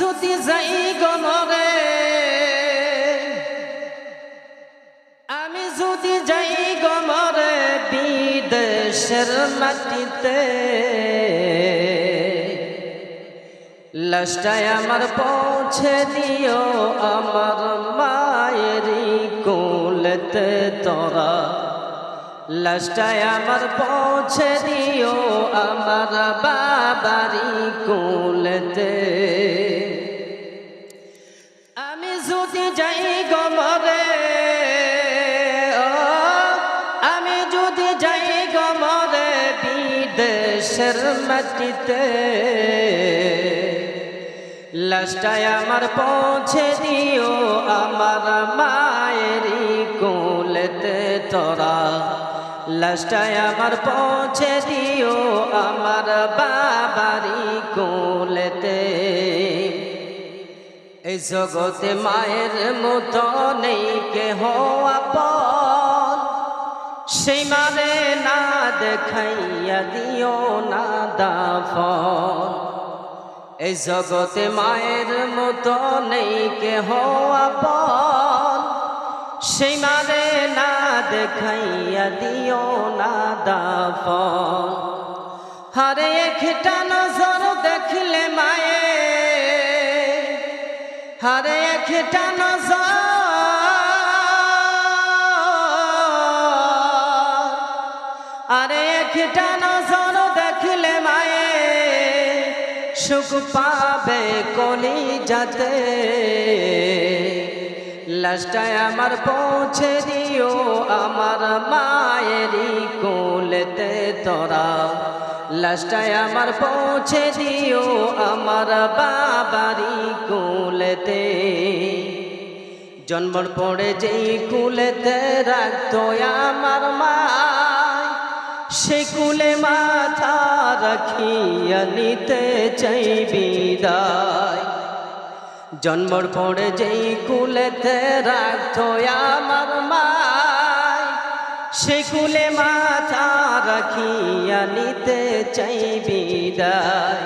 যদি যাই গমরে আমি যদি যাই গমরে বিদেশের মাটিতে লাস্টায় আমার পৌঁছে দিও আমার মায়েরই কোলতে তোরা। লাস্টায় আমার পৌঁছে দিও আমার বাবারি কোলতে। বিদেশের মাটিতে। লাস্টায় আমার পৌঁছে দিও আমার মায়েরই কোলেতে তোরা। লাস্টায় আমার পৌঁছে দিও আমার বাবারি কোলেতে। এই জগতে মায়ের মতো নেই কেহ আপন। সেই মানে না দেখাইয়া দিও না দাফন। এই জগতে মায়ের মতো নেই কেহ আপন। সেই মানে না দেখাইয়া দিও না দাফন। হরে একটা নজর দেখলে মায়ে। হরে একটা আরে একটা নজর দেখলে মায়ে সুখ পাবে কলি যাতে। লাস্টায় আমার পৌঁছে দিও আমার মায়েরই কোলেতে তোরা। লাস্টায় আমার পৌঁছে দিও আমার বাবারি কোলেতে। জন্মর পড়ে যেই কুলেতে রাখতো আমার মা সে কুলে মাথা রাখিয়া নিতে চাই বিদায়। জন্মর পরে যেই কুলেতে রাখতো আমার মা সে কুলে মাথা রাখিয়া নিতে চাই বিদায়।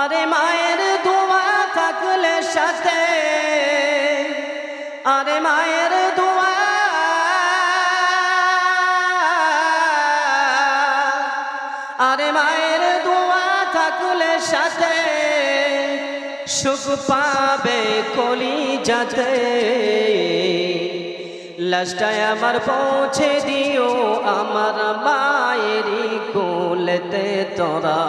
আরে মায়ের দোয়া থাকলে সাথে, আরে মায়ের আরে মায়ের দোয়া থাকলে সাথে সুখ পাবে কলি যাতে লাস্টায় আমার পৌঁছে দিও আমার মায়েরই কোলেতে তোরা।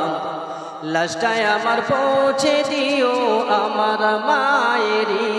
লাস্টায় আমার পৌঁছে দিও আমার মায়েরই